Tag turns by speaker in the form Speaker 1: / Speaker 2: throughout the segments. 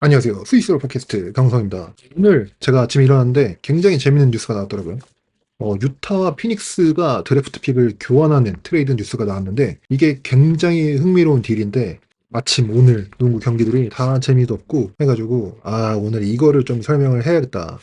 Speaker 1: 안녕하세요. 스위스로 팟캐스트 강성입니다. 오늘 제가 아침에 일어났는데 굉장히 재밌는 뉴스가 나왔더라고요. 어, 유타와 피닉스가 드래프트 픽을 교환하는 트레이드 뉴스가 나왔는데 이게 굉장히 흥미로운 딜인데 마침 오늘 농구 경기들이 다 재미도 없고 해가지고 아 오늘 이거를 좀 설명을 해야겠다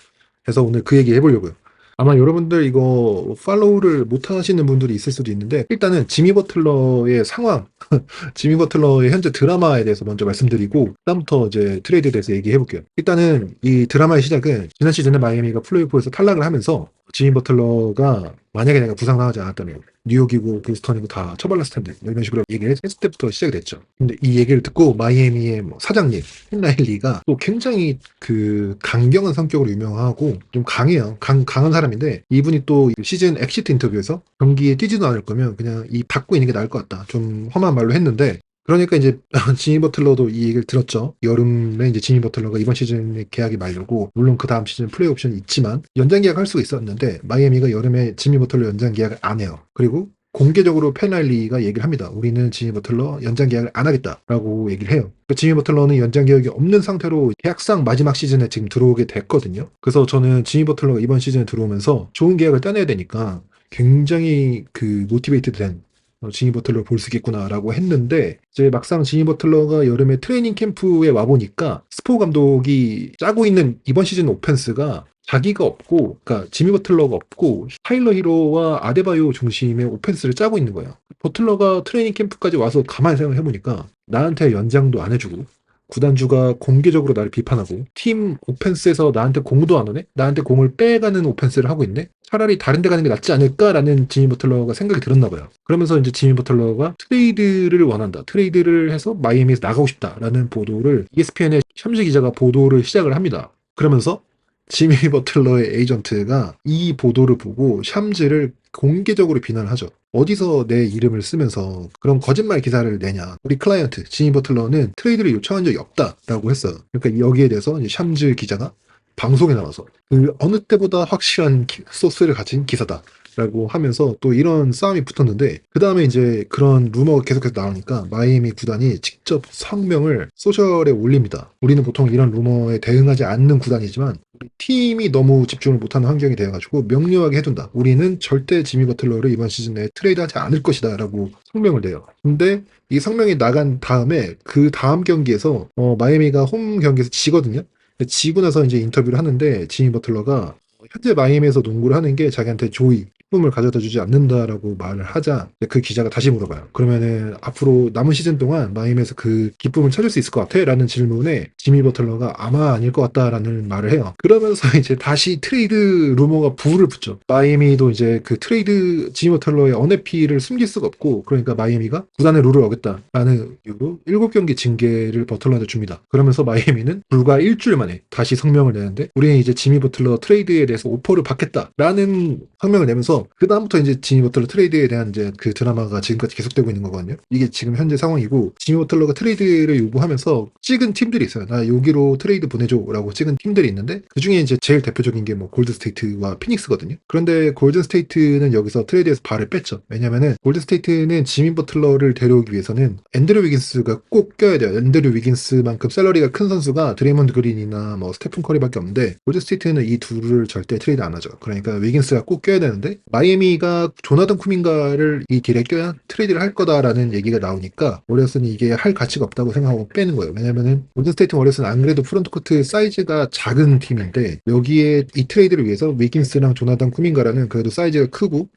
Speaker 1: 해서 오늘 그 얘기 해보려고요. 아마 여러분들 이거 팔로우를 못 하시는 분들이 있을 수도 있는데 일단은 지미 버틀러의 상황 지미 버틀러의 현재 드라마에 대해서 먼저 말씀드리고 그다음부터 이제 트레이드에 대해서 얘기해 볼게요. 일단은 이 드라마의 시작은 지난 시즌에 마이애미가 플레이오프에서 탈락을 하면서 지미 버틀러가 만약에 내가 부상당하지 않았다면 뉴욕이고 보스턴이고 다 처벌났을 텐데 이런 식으로 얘기를 했을 때부터 시작이 됐죠. 근데 이 얘기를 듣고 마이애미의 뭐 사장님 헨라일리가 또 굉장히 그 강경한 성격으로 유명하고 좀 강해요. 강, 강한 사람인데 이분이 또 시즌 엑시트 인터뷰에서 경기에 뛰지도 않을 거면 그냥 이 받고 있는 게 나을 것 같다. 좀 험한 말로 했는데 그러니까 이제 지미 버틀러도 이 얘기를 들었죠. 여름에 이제 지미 버틀러가 이번 시즌에 계약이 만료고 물론 그 다음 시즌 플레이 옵션이 있지만 연장 계약할 수가 있었는데 마이애미가 여름에 지미 버틀러 연장 계약을 안 해요. 그리고 공개적으로 펜라일리가 얘기를 합니다. 우리는 지미 버틀러 연장 계약을 안 하겠다라고 얘기를 해요. 그 지미 버틀러는 연장 계약이 없는 상태로 계약상 마지막 시즌에 지금 들어오게 됐거든요. 그래서 저는 지미 버틀러가 이번 시즌에 들어오면서 좋은 계약을 따내야 되니까 굉장히 그 모티베이트 된 어, 지니 버틀러 볼 수 있겠구나라고 했는데 이제 막상 지니 버틀러가 여름에 트레이닝 캠프에 와 보니까 스포 감독이 짜고 있는 이번 시즌 오펜스가 자기가 없고 그러니까 지미 버틀러가 없고 타일러 히로와 아데바요 중심의 오펜스를 짜고 있는 거예요. 버틀러가 트레이닝 캠프까지 와서 가만히 생각해 보니까 나한테 연장도 안 해주고 구단주가 공개적으로 나를 비판하고 팀 오펜스에서 나한테 공도 안 오네? 나한테 공을 빼가는 오펜스를 하고 있네? 차라리 다른 데 가는 게 낫지 않을까라는 지미 버틀러가 생각이 들었나 봐요. 그러면서 이제 지미 버틀러가 트레이드를 원한다. 트레이드를 해서 마이애미에서 나가고 싶다라는 보도를 ESPN의 샴즈 기자가 보도를 시작을 합니다. 그러면서 지미 버틀러의 에이전트가 이 보도를 보고 샴즈를 공개적으로 비난을 하죠. 어디서 내 이름을 쓰면서 그런 거짓말 기사를 내냐. 우리 클라이언트 지미 버틀러는 트레이드를 요청한 적이 없다라고 했어요. 그러니까 여기에 대해서 샴즈 기자가 방송에 나와서 그 어느 때보다 확실한 기- 소스를 가진 기사다. 라고 하면서 또 이런 싸움이 붙었는데 그 다음에 이제 그런 루머가 계속해서 나오니까 마이애미 구단이 직접 성명을 소셜에 올립니다. 우리는 보통 이런 루머에 대응하지 않는 구단이지만 팀이 너무 집중을 못하는 환경이 되어가지고 명료하게 해둔다. 우리는 절대 지미 버틀러를 이번 시즌에 트레이드하지 않을 것이다 라고 성명을 내요. 근데 이 성명이 나간 다음에 그 다음 경기에서 어, 마이애미가 홈 경기에서 지거든요. 지고 나서 이제 인터뷰를 하는데 지미 버틀러가 현재 마이애미에서 농구를 하는 게 자기한테 조이 기쁨을 가져다 주지 않는다라고 말을 하자 그 기자가 다시 물어봐요. 그러면은 앞으로 남은 시즌 동안 마이애미에서 그 기쁨을 찾을 수 있을 것 같아? 라는 질문에 지미 버틀러가 아마 아닐 것 같다라는 말을 해요. 그러면서 이제 다시 트레이드 루머가 불을 붙죠. 마이애미도 이제 그 트레이드 지미 버틀러의 언해피를 숨길 수가 없고 그러니까 마이애미가 구단의 룰을 어겼다라는 이유로 7경기 징계를 버틀러한테 줍니다. 그러면서 마이애미는 불과 일주일 만에 다시 성명을 내는데 우리는 이제 지미 버틀러 트레이드에 대해서 오퍼를 받겠다라는 성명을 내면서 그 다음부터 이제 지미 버틀러 트레이드에 대한 이제 그 드라마가 지금까지 계속되고 있는 거거든요. 이게 지금 현재 상황이고 지미 버틀러가 트레이드를 요구하면서 찍은 팀들이 있어요. 나 여기로 트레이드 보내줘라고 찍은 팀들이 있는데 그 중에 이제 제일 대표적인 게 뭐 골드 스테이트와 피닉스거든요. 그런데 골든 스테이트는 여기서 트레이드에서 발을 뺐죠. 왜냐면은 골든 스테이트는 지미 버틀러를 데려오기 위해서는 앤드류 위긴스가 꼭 껴야 돼요. 앤드류 위긴스만큼 샐러리가 큰 선수가 드레이먼드 그린이나 뭐 스테픈 커리밖에 없는데 골든 스테이트는 이 둘을 절대 트레이드 안 하죠. 그러니까 위긴스가 꼭 껴야 되는데 마이애미가 조나단 쿠민가를 이 딜에 껴야 트레이드를 할 거다라는 얘기가 나오니까 워리어스는 이게 할 가치가 없다고 생각하고 빼는 거예요. 왜냐면은 골든 스테이트 워리어스는 안 그래도 프론트 코트 사이즈가 작은 팀인데 여기에 이 트레이드를 위해서 위긴스랑 조나단 쿠민가라는 그래도 사이즈가 크고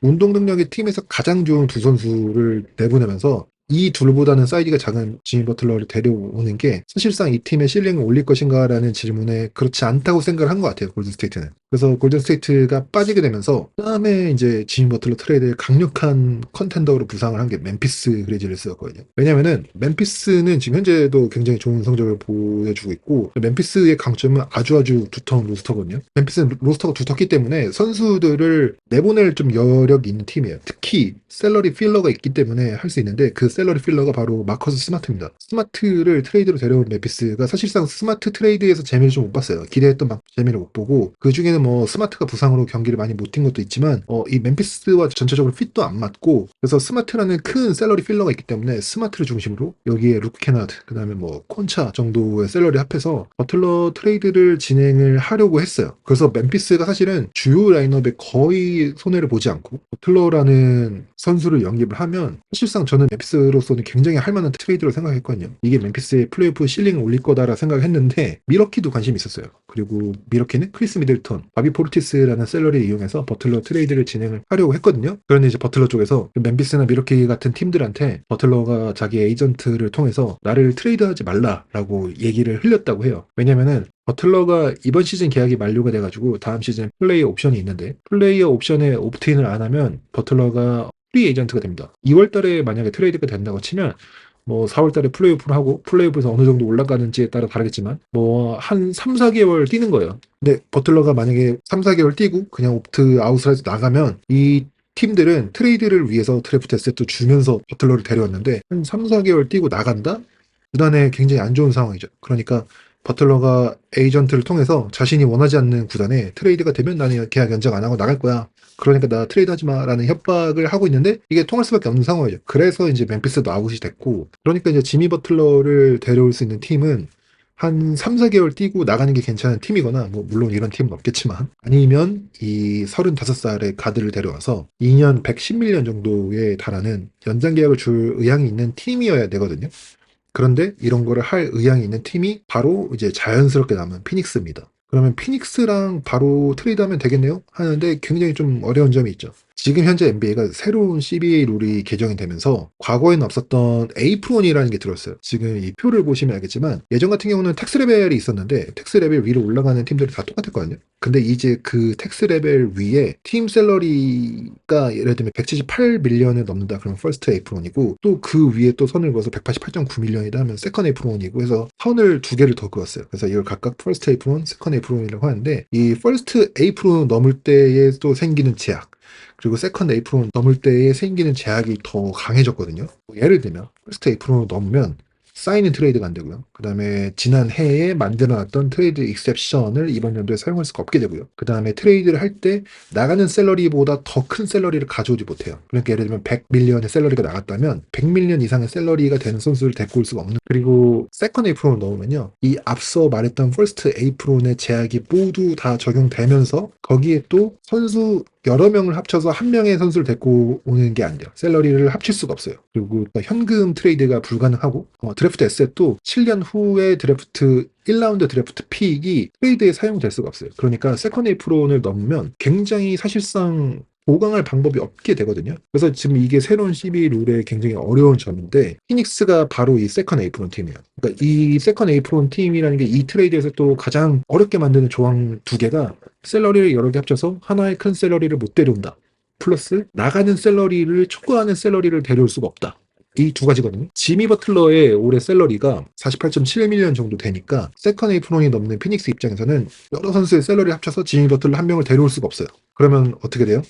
Speaker 1: 운동 능력이 팀에서 가장 좋은 두 선수를 내보내면서 이 둘보다는 사이즈가 작은 지미 버틀러를 데려오는 게 사실상 이 팀의 실링을 올릴 것인가라는 질문에 그렇지 않다고 생각을 한 것 같아요 골든 스테이트는 그래서 골든 스테이트가 빠지게 되면서 그다음에 이제 지미 버틀러 트레이드의 강력한 컨텐더로 부상을 한 게 멤피스 그레이즐스였거든요 왜냐면은 멤피스는 지금 현재도 굉장히 좋은 성적을 보여주고 있고 멤피스의 강점은 아주 아주 두터운 로스터거든요 멤피스는 로스터가 두텁기 때문에 선수들을 내보낼 좀 여력이 있는 팀이에요 특히 셀러리 필러가 있기 때문에 할 수 있는데 그 셀러리 필러가 바로 마커스 스마트입니다. 스마트를 트레이드로 데려온 메피스가 사실상 스마트 트레이드에서 재미를 좀 못 봤어요. 기대했던 막 재미를 못 보고 그 중에는 뭐 스마트가 부상으로 경기를 많이 못 뛴 것도 있지만 어, 이 멤피스와 전체적으로 핏도 안 맞고 그래서 스마트라는 큰 셀러리 필러가 있기 때문에 스마트를 중심으로 여기에 루크 케나드 그다음에 뭐 콘차 정도의 셀러리 합해서 버틀러 트레이드를 진행을 하려고 했어요. 그래서 멤피스가 사실은 주요 라인업에 거의 손해를 보지 않고 버틀러라는 선수를 영입을 하면 사실상 저는 멤피스로서는 굉장히 할 만한 트레이드로 생각했거든요. 이게 멤피스의 플레이오프 실링을 올릴 거다라 생각했는데 미러키도 관심이 있었어요. 그리고 미러키는 크리스 미들턴, 바비 포르티스라는 셀러리를 이용해서 버틀러 트레이드를 진행을 하려고 했거든요. 그런데 이제 버틀러 쪽에서 멤피스나 미러키 같은 팀들한테 버틀러가 자기 에이전트를 통해서 나를 트레이드하지 말라라고 얘기를 흘렸다고 해요. 왜냐면은 버틀러가 이번 시즌 계약이 만료가 돼가지고 다음 시즌 플레이어 옵션이 있는데 플레이어 옵션에 옵트인을 안 하면 버틀러가 프리 에이전트가 됩니다. 2월 달에 만약에 트레이드가 된다고 치면 뭐 4월 달에 플레이오프를 하고 플레이오프에서 어느 정도 올라가는지에 따라 다르겠지만 뭐 한 3, 4개월 뛰는 거예요. 근데 버틀러가 만약에 3, 4개월 뛰고 그냥 옵트 아웃을 해서 나가면 이 팀들은 트레이드를 위해서 드래프트 에셋도 주면서 버틀러를 데려왔는데 한 3, 4개월 뛰고 나간다? 구단에 굉장히 안 좋은 상황이죠. 그러니까 버틀러가 에이전트를 통해서 자신이 원하지 않는 구단에 트레이드가 되면 나는 계약 연장 안 하고 나갈 거야. 그러니까 나 트레이드 하지 마라는 협박을 하고 있는데 이게 통할 수밖에 없는 상황이죠. 그래서 이제 멤피스도 아웃이 됐고 그러니까 이제 지미 버틀러를 데려올 수 있는 팀은 한 3, 4개월 뛰고 나가는 게 괜찮은 팀이거나 뭐 물론 이런 팀은 없겠지만 아니면 이 35살의 가드를 데려와서 2년 110밀리언 정도에 달하는 연장 계약을 줄 의향이 있는 팀이어야 되거든요. 그런데 이런 거를 할 의향이 있는 팀이 바로 이제 자연스럽게 남은 피닉스입니다. 그러면 피닉스랑 바로 트레이드하면 되겠네요? 하는데 굉장히 좀 어려운 점이 있죠. 지금 현재 NBA가 새로운 CBA 룰이 개정이 되면서 과거에는 없었던 에이프론이라는 게 들었어요. 지금 이 표를 보시면 알겠지만 예전 같은 경우는 텍스 레벨이 있었는데 텍스 레벨 위로 올라가는 팀들이 다 똑같았거든요. 근데 이제 그 텍스 레벨 위에 팀 셀러리가 예를 들면 178 밀리언을 넘는다 그러면 퍼스트 에이프론이고 또 그 위에 또 선을 그어서 188.9 밀리언이다 하면 세컨 에이프론이고 해서 선을 두 개를 더 그었어요. 그래서 이걸 각각 퍼스트 에이프론, 세컨 에이프론이라고 하는데 이 퍼스트 에이프론 넘을 때에 또 생기는 제약 그리고 세컨드 에이프론 넘을 때에 생기는 제약이 더 강해졌거든요. 뭐 예를 들면 퍼스트 에이프론을 넘으면 사인은 트레이드가 안 되고요. 그 다음에 지난 해에 만들어놨던 트레이드 익셉션을 이번 연도에 사용할 수가 없게 되고요. 그 다음에 트레이드를 할 때 나가는 샐러리보다 더큰 샐러리를 가져오지 못해요. 그러니까 예를 들면 100밀리언의 샐러리가 나갔다면 100밀리언 이상의 샐러리가 되는 선수를 데리고 올 수가 없는 그리고 세컨 에이프론을 넣으면요. 이 앞서 말했던 퍼스트 에이프론의 제약이 모두 다 적용되면서 거기에 또 선수 여러 명을 합쳐서 한 명의 선수를 데리고 오는 게 안 돼요. 샐러리를 합칠 수가 없어요. 그리고 또 현금 트레이드가 불가능하고 어, 드래프트 에셋도 7년 후에 드래프트 1라운드 드래프트 픽이 트레이드에 사용될 수가 없어요. 그러니까 세컨 에이프론을 넘으면 굉장히 사실상 보강할 방법이 없게 되거든요. 그래서 지금 이게 새로운 CB 룰의 굉장히 어려운 점인데 피닉스가 바로 이 세컨 에이프론 팀이에요. 그러니까 이 세컨 에이프론 팀이라는 게 이 트레이드에서 또 가장 어렵게 만드는 조항 두 개가 셀러리를 여러 개 합쳐서 하나의 큰 셀러리를 못 데려온다. 플러스 나가는 셀러리를 촉구하는 셀러리를 데려올 수가 없다. 이 두 가지거든요. 지미 버틀러의 올해 셀러리가 48.7밀리언 정도 되니까 세컨 에이프론이 넘는 피닉스 입장에서는 여러 선수의 셀러리 합쳐서 지미 버틀러 한 명을 데려올 수가 없어요. 그러면 어떻게 돼요?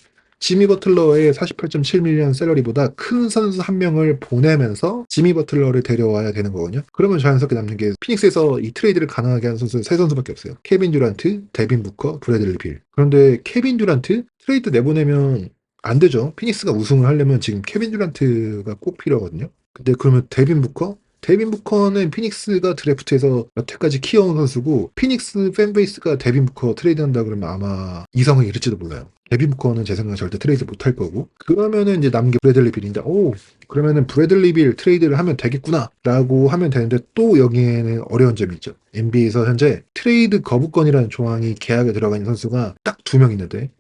Speaker 1: 지미 버틀러의 48.7밀리언 셀러리보다 큰 선수 한 명을 보내면서 지미 버틀러를 데려와야 되는 거거든요. 그러면 자연스럽게 남는 게 피닉스에서 이 트레이드를 가능하게 하는 선수는 세 선수밖에 없어요. 케빈 듀란트, 데빈 부커, 브래들리 빌. 그런데 케빈 듀란트 트레이드 내보내면 안 되죠. 피닉스가 우승을 하려면 지금 케빈 듀란트가 꼭 필요하거든요. 근데 그러면 데빈 부커? 데빈 부커는 피닉스가 드래프트에서 여태까지 키워온 선수고 피닉스 팬베이스가 데빈 부커 트레이드한다 그러면 아마 이성을 잃을지도 몰라요. 데빈 부커는 제 생각에 절대 트레이드 못할 거고 그러면은 이제 게 브래들리 빌인데 오 그러면은 브래들리 빌 트레이드를 하면 되겠구나라고 하면 되는데 또 여기에는 어려운 점이 있죠. NBA에서 현재 트레이드 거부권이라는 조항이 계약에 들어가 있는 선수가 딱 두 명 있는데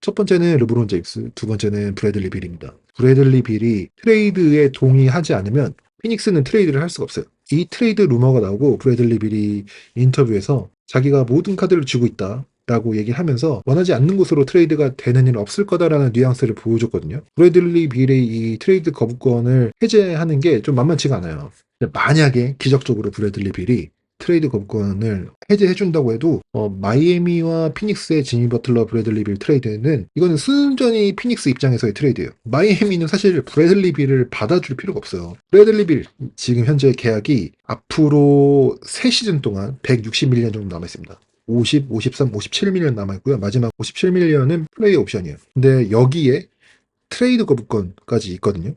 Speaker 1: 첫 번째는 르브론 제임스, 두 번째는 브래들리 빌입니다. 브래들리 빌이 트레이드에 동의하지 않으면 피닉스는 트레이드를 할 수가 없어요. 이 트레이드 루머가 나오고 브래들리 빌이 인터뷰에서 자기가 모든 카드를 쥐고 있다. 라고 얘기를 하면서 원하지 않는 곳으로 트레이드가 되는 일은 없을 거다라는 뉘앙스를 보여줬거든요. 브래들리 빌의 이 트레이드 거부권을 해제하는 게 좀 만만치가 않아요. 만약에 기적적으로 브래들리 빌이 트레이드 거부권을 해제해준다고 해도 어, 마이애미와 피닉스의 지미 버틀러 브래들리 빌 트레이드는 이거는 순전히 피닉스 입장에서의 트레이드예요. 마이애미는 사실 브래들리 빌을 받아줄 필요가 없어요. 브래들리 빌 지금 현재 계약이 앞으로 3시즌 동안 160밀리언 정도 남아 있습니다. 50, 53, 57밀리언 남아있고요. 마지막 57밀리언은 플레이 옵션이에요. 근데 여기에 트레이드 거부권까지 있거든요.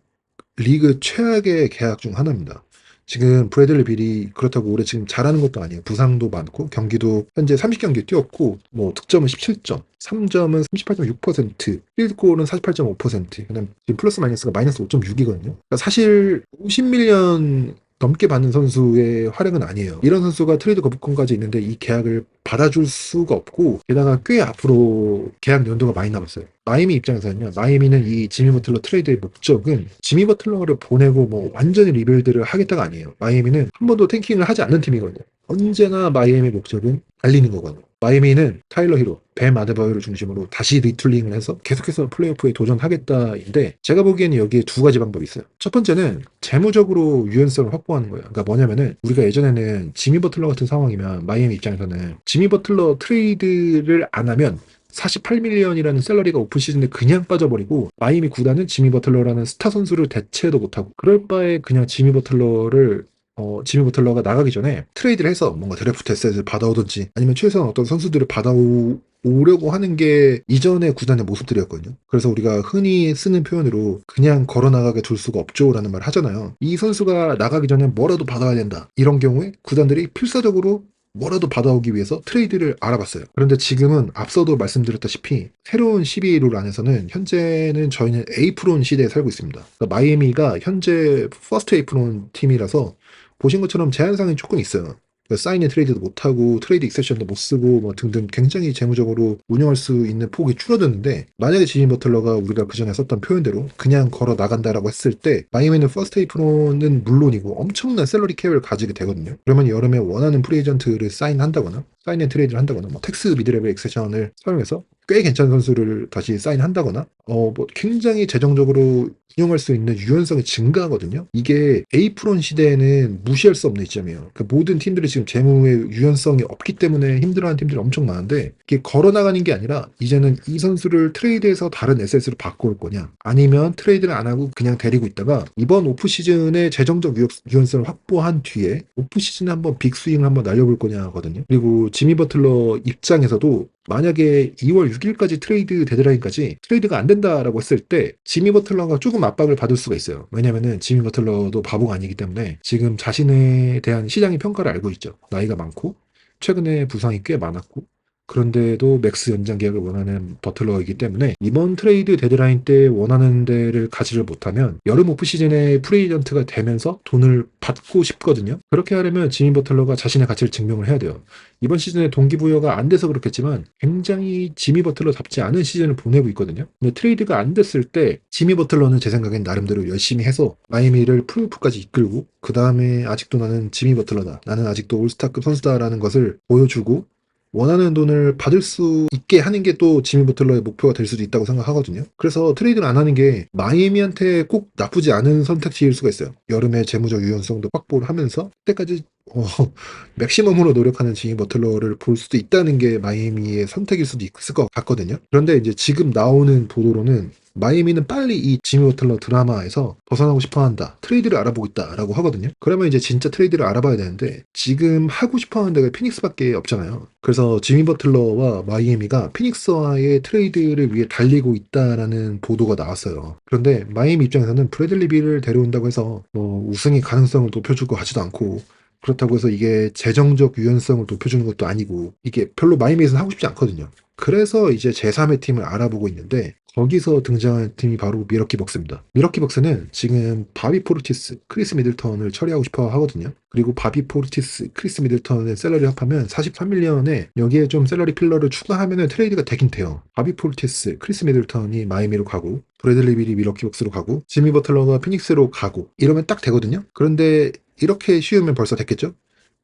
Speaker 1: 리그 최악의 계약 중 하나입니다. 지금 브래들리 빌이 그렇다고 올해 지금 잘하는 것도 아니에요. 부상도 많고 경기도 현재 30경기 뛰었고 뭐 득점은 17점, 3점은 38.6%, 필드골은 48.5%. 그다음 지금 플러스 마이너스가 마이너스 5.6이거든요. 그러니까 사실 50밀리언 넘게 받는 선수의 활약은 아니에요. 이런 선수가 트레이드 거부권까지 있는데 이 계약을 받아줄 수가 없고 게다가 꽤 앞으로 계약 연도가 많이 남았어요. 마이미 입장에서는요. 마이미는 이 지미 버틀러 트레이드의 목적은 지미 버틀러를 보내고 뭐 완전히 리빌드를 하겠다가 아니에요. 마이미는 한 번도 탱킹을 하지 않는 팀이거든요. 언제나 마이애미의 목적은 달리는 거거든요. 마이애미는 타일러 히로, 뱀 아데바요를 중심으로 다시 리툴링을 해서 계속해서 플레이오프에 도전하겠다인데 제가 보기에는 여기에 두 가지 방법이 있어요. 첫 번째는 재무적으로 유연성을 확보하는 거예요. 그러니까 뭐냐면은 우리가 예전에는 지미 버틀러 같은 상황이면 마이애미 입장에서는 지미 버틀러 트레이드를 안 하면 48밀리언이라는 셀러리가 오픈 시즌에 그냥 빠져버리고 마이미 구단은 지미 버틀러라는 스타 선수를 대체도 못하고 그럴 바에 그냥 지미 버틀러를 어, 지미 버틀러가 나가기 전에 트레이드를 해서 뭔가 드래프트 에셋을 받아오든지 아니면 최소한 어떤 선수들을 받아오려고 하는 게 이전의 구단의 모습들이었거든요. 그래서 우리가 흔히 쓰는 표현으로 그냥 걸어 나가게 둘 수가 없죠라는 말을 하잖아요. 이 선수가 나가기 전에 뭐라도 받아야 된다. 이런 경우에 구단들이 필사적으로 뭐라도 받아오기 위해서 트레이드를 알아봤어요. 그런데 지금은 앞서도 말씀드렸다시피 새로운 12룰 안에서는 현재는 저희는 에이프론 시대에 살고 있습니다. 그러니까 마이애미가 현재 퍼스트 에이프론 팀이라서 보신 것처럼 제한상이 조금 있어요. 그러니까 사인의 트레이드도 못하고 트레이드 익셉션도 못 쓰고 뭐 등등 굉장히 재무적으로 운영할 수 있는 폭이 줄어드는데 만약에 지민 버틀러가 우리가 그 전에 썼던 표현대로 그냥 걸어 나간다라고 했을 때 마이애미는 퍼스트 에이프론은 물론이고 엄청난 샐러리 캡을 가지게 되거든요. 그러면 여름에 원하는 프리에이전트를 사인한다거나 사인의 트레이드를 한다거나 뭐 텍스 미드레벨 익셉션을 사용해서 꽤 괜찮은 선수를 다시 사인한다거나 어 뭐 굉장히 재정적으로 운영할 수 있는 유연성이 증가하거든요. 이게 에이프론 시대에는 무시할 수 없는 이점이에요. 그 모든 팀들이 지금 재무의 유연성이 없기 때문에 힘들어하는 팀들이 엄청 많은데 이게 걸어 나가는 게 아니라 이제는 이 선수를 트레이드해서 다른 에셋으로 바꿔올 거냐 아니면 트레이드를 안 하고 그냥 데리고 있다가 이번 오프 시즌에 재정적 유연- 유연성을 확보한 뒤에 오프 시즌에 한번 빅 스윙을 한번 날려볼 거냐거든요. 그리고 지미 버틀러 입장에서도 만약에 2월 6일까지 트레이드 데드라인까지 트레이드가 안 된다라고 했을 때 지미 버틀러가 조금 압박을 받을 수가 있어요. 왜냐면은 지미 버틀러도 바보가 아니기 때문에 지금 자신에 대한 시장의 평가를 알고 있죠. 나이가 많고 최근에 부상이 꽤 많았고 그런데도 맥스 연장 계약을 원하는 버틀러이기 때문에 이번 트레이드 데드라인 때 원하는 데를 가지를 못하면 여름 오프 시즌에 프리에이전트가 되면서 돈을 받고 싶거든요. 그렇게 하려면 지민 버틀러가 자신의 가치를 증명을 해야 돼요. 이번 시즌에 동기부여가 안 돼서 그렇겠지만 굉장히 지미 버틀러답지 않은 시즌을 보내고 있거든요. 근데 트레이드가 안 됐을 때 지미 버틀러는 제 생각엔 나름대로 열심히 해서 마이애미를 플레이오프까지 이끌고 그 다음에 아직도 나는 지미 버틀러다. 나는 아직도 올스타급 선수다라는 것을 보여주고 원하는 돈을 받을 수 있게 하는 게 또 지미 버틀러의 목표가 될 수도 있다고 생각하거든요. 그래서 트레이드를 안 하는 게 마이애미한테 꼭 나쁘지 않은 선택지일 수가 있어요. 여름에 재무적 유연성도 확보를 하면서 그때까지 어, 맥시멈으로 노력하는 지미 버틀러를 볼 수도 있다는 게 마이애미의 선택일 수도 있을 것 같거든요. 그런데 이제 지금 나오는 보도로는 마이애미는 빨리 이 지미 버틀러 드라마에서 벗어나고 싶어 한다. 트레이드를 알아보고 있다 라고 하거든요. 그러면 이제 진짜 트레이드를 알아봐야 되는데 지금 하고 싶어 하는 데가 피닉스밖에 없잖아요. 그래서 지미 버틀러와 마이애미가 피닉스와의 트레이드를 위해 달리고 있다라는 보도가 나왔어요. 그런데 마이애미 입장에서는 브래들리 빌을 데려온다고 해서 뭐 우승의 가능성을 높여줄 것 같지도 않고 그렇다고 해서 이게 재정적 유연성을 높여주는 것도 아니고 이게 별로 마이애미에서는 하고 싶지 않거든요. 그래서 이제 제3의 팀을 알아보고 있는데 거기서 등장한 팀이 바로 미러키 벅스입니다. 미러키 벅스는 지금 바비 포르티스, 크리스 미들턴을 처리하고 싶어 하거든요. 그리고 바비 포르티스, 크리스 미들턴의 셀러리 합하면 43밀리언에 여기에 좀 셀러리 필러를 추가하면 트레이드가 되긴 돼요. 바비 포르티스, 크리스 미들턴이 마이애미로 가고 브래들리 빌이 미러키 벅스로 가고 지미 버틀러가 피닉스로 가고 이러면 딱 되거든요. 그런데 이렇게 쉬우면 벌써 됐겠죠?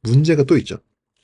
Speaker 1: 문제가 또 있죠.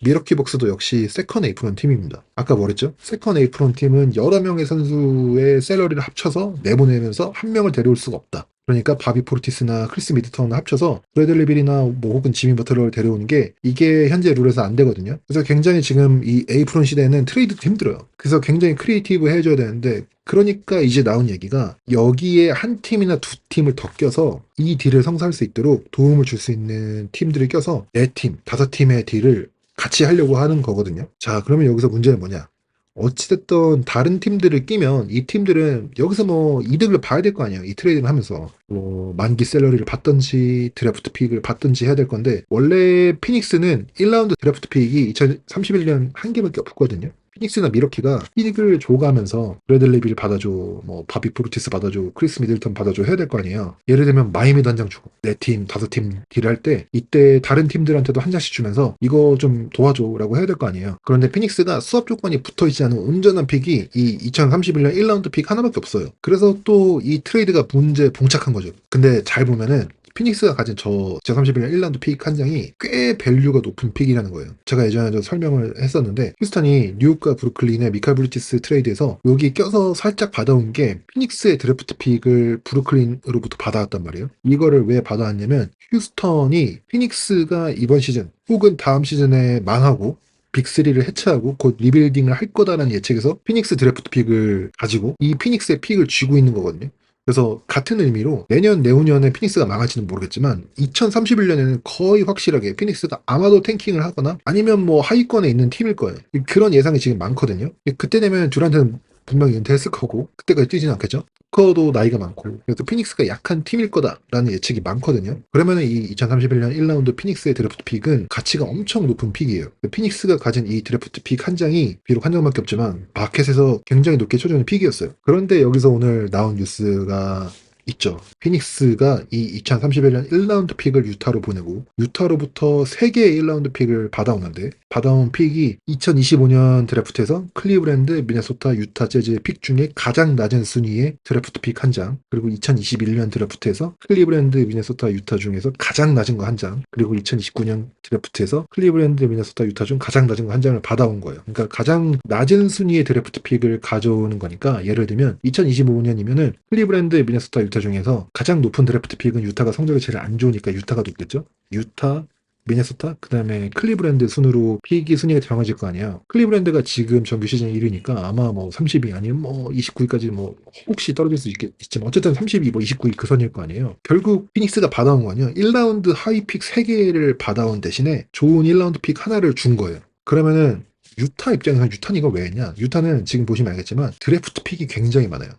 Speaker 1: 미러키 벅스도 역시 세컨 에이프론 팀입니다. 아까 뭐랬죠? 세컨 에이프론 팀은 여러 명의 선수의 셀러리를 합쳐서 내보내면서 한 명을 데려올 수가 없다. 그러니까 바비 포르티스나 크리스 미드턴을 합쳐서 브래들리 빌이나 뭐 혹은 지미 버틀러를 데려오는 게 이게 현재 룰에서 안 되거든요. 그래서 굉장히 지금 이 에이프론 시대에는 트레이드도 힘들어요. 그래서 굉장히 크리에이티브 해줘야 되는데 그러니까 이제 나온 얘기가 여기에 한 팀이나 두 팀을 더 껴서 이 딜을 성사할 수 있도록 도움을 줄 수 있는 팀들을 껴서 네 팀, 다섯 팀의 딜을 같이 하려고 하는 거거든요. 자, 그러면 여기서 문제는 뭐냐? 어찌됐든 다른 팀들을 끼면 이 팀들은 여기서 뭐 이득을 봐야 될 거 아니에요. 이 트레이드를 하면서 뭐 만기 셀러리를 받든지 드래프트 픽을 받든지 해야 될 건데 원래 피닉스는 1라운드 드래프트 픽이 2031년 한 개밖에 없거든요. 피닉스나 미러키가 픽을 줘가면서 브래들리 빌 받아줘, 뭐 바비 프루티스 받아줘, 크리스 미들턴 받아줘 해야 될 거 아니에요. 예를 들면 마이미도 한장 주고 네 팀, 다섯 팀 딜 할 때 이때 다른 팀들한테도 한 장씩 주면서 이거 좀 도와줘라고 해야 될 거 아니에요. 그런데 피닉스가 수업 조건이 붙어 있지 않은 온전한 픽이 이 2031년 1라운드 픽 하나밖에 없어요. 그래서 또 이 트레이드가 문제 봉착한 거죠. 근데 잘 보면은 피닉스가 가진 저 제31년 1라운드 픽 한 장이 꽤 밸류가 높은 픽이라는 거예요. 제가 예전에 저 설명을 했었는데 휴스턴이 뉴욕과 브루클린의 미칼 브리티스 트레이드에서 여기 껴서 살짝 받아온 게 피닉스의 드래프트 픽을 브루클린으로부터 받아왔단 말이에요. 이거를 왜 받아왔냐면 휴스턴이 피닉스가 이번 시즌 혹은 다음 시즌에 망하고 빅3를 해체하고 곧 리빌딩을 할 거다라는 예측에서 피닉스 드래프트 픽을 가지고 이 피닉스의 픽을 쥐고 있는 거거든요. 그래서 같은 의미로 내년 내후년에 피닉스가 망할지는 모르겠지만 2031년에는 거의 확실하게 피닉스가 아마도 탱킹을 하거나 아니면 뭐 하위권에 있는 팀일 거예요. 그런 예상이 지금 많거든요. 그때 되면 듀란트는 분명히 은퇴했을 거고 그때까지 뛰지는 않겠죠. 커도 나이가 많고 그래서 피닉스가 약한 팀일 거다라는 예측이 많거든요. 그러면 이 2031년 1라운드 피닉스의 드래프트 픽은 가치가 엄청 높은 픽이에요. 피닉스가 가진 이 드래프트 픽 한 장이 비록 한 장밖에 없지만 마켓에서 굉장히 높게 쳐주는 픽이었어요. 그런데 여기서 오늘 나온 뉴스가 있죠. 피닉스가 이 2031년 1라운드 픽을 유타로 보내고 유타로부터 3개의 1라운드 픽을 받아오는데 받아온 픽이 2025년 드래프트에서 클리브랜드, 미네소타, 유타 재즈의 픽 중에 가장 낮은 순위의 드래프트 픽 한 장, 그리고 2021년 드래프트에서 클리브랜드, 미네소타, 유타 중에서 가장 낮은 거 한 장, 그리고 2029년 드래프트에서 클리브랜드, 미네소타, 유타 중 가장 낮은 거 한 장을 받아온 거예요. 그러니까 가장 낮은 순위의 드래프트 픽을 가져오는 거니까 예를 들면 2025년이면은 클리브랜드, 미네소타, 유타 중에서 가장 높은 드래프트 픽은 유타가 성적이 제일 안 좋으니까 유타가 높겠죠. 유타, 미네소타, 그 다음에 클리브랜드 순으로 픽이 순위가 정해질 거 아니에요. 클리브랜드가 지금 정규 시즌 1위니까 아마 뭐 30위 아니면 뭐 29위까지 뭐 혹시 떨어질 수 있겠, 있지만 어쨌든 30위, 뭐 29위 그 선일 거 아니에요. 결국 피닉스가 받아온 거 아니에요. 1라운드 하위 픽 3개를 받아온 대신에 좋은 1라운드 픽 하나를 준 거예요. 그러면은 유타 입장에서 유타는 이걸 왜 했냐? 유타는 지금 보시면 알겠지만 드래프트 픽이 굉장히 많아요.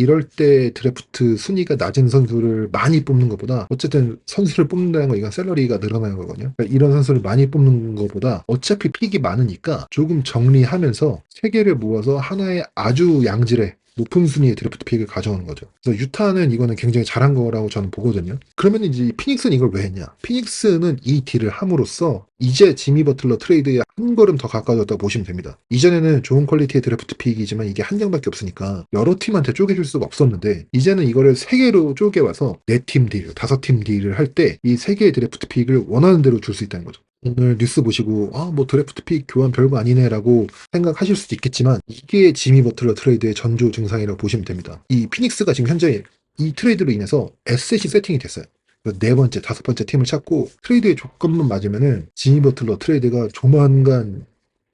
Speaker 1: 이럴 때 드래프트 순위가 낮은 선수를 많이 뽑는 것보다 어쨌든 선수를 뽑는다는 건 이건 셀러리가 늘어나는 거거든요. 그러니까 이런 선수를 많이 뽑는 것보다 어차피 픽이 많으니까 조금 정리하면서 세 개를 모아서 하나의 아주 양질의 높은 순위의 드래프트 픽을 가져오는 거죠. 그래서 유타는 이거는 굉장히 잘한 거라고 저는 보거든요. 그러면 이제 이 피닉스는 이걸 왜 했냐? 피닉스는 이 딜을 함으로써 이제 지미 버틀러 트레이드에 한 걸음 더 가까워졌다고 보시면 됩니다. 이전에는 좋은 퀄리티의 드래프트 픽이지만 이게 한 장밖에 없으니까 여러 팀한테 쪼개줄 수가 없었는데 이제는 이거를 세 개로 쪼개와서 네 팀 딜, 다섯 팀 딜을 할 때 이 세 개의 드래프트 픽을 원하는 대로 줄 수 있다는 거죠. 오늘 뉴스 보시고 아 뭐 드래프트 픽 교환 별거 아니네라고 생각하실 수도 있겠지만 이게 지미 버틀러 트레이드의 전조 증상이라고 보시면 됩니다. 이 피닉스가 지금 현재 이 트레이드로 인해서 에셋이 세팅이 됐어요. 네 번째, 다섯 번째 팀을 찾고 트레이드의 조건만 맞으면은 지미 버틀러 트레이드가 조만간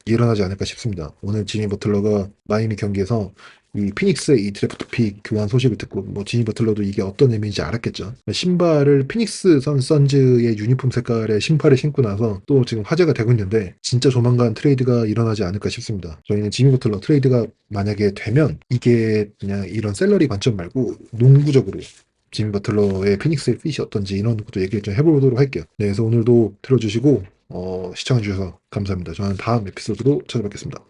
Speaker 1: 일어나지 않을까 싶습니다. 오늘 지미 버틀러가 마이미 경기에서 이 피닉스의 이 드래프트 픽 교환 소식을 듣고 뭐 지니 버틀러도 이게 어떤 의미인지 알았겠죠. 신발을 피닉스 선 선즈의 유니폼 색깔의 신발을 신고 나서 또 지금 화제가 되고 있는데 진짜 조만간 트레이드가 일어나지 않을까 싶습니다. 저희는 지니 버틀러 트레이드가 만약에 되면 이게 그냥 이런 셀러리 관점 말고 농구적으로 지미 버틀러의 피닉스의 핏이 어떤지 이런 것도 얘기를 좀 해보도록 할게요. 네, 그래서 오늘도 들어주시고 어, 시청해주셔서 감사합니다. 저는 다음 에피소드로 찾아뵙겠습니다.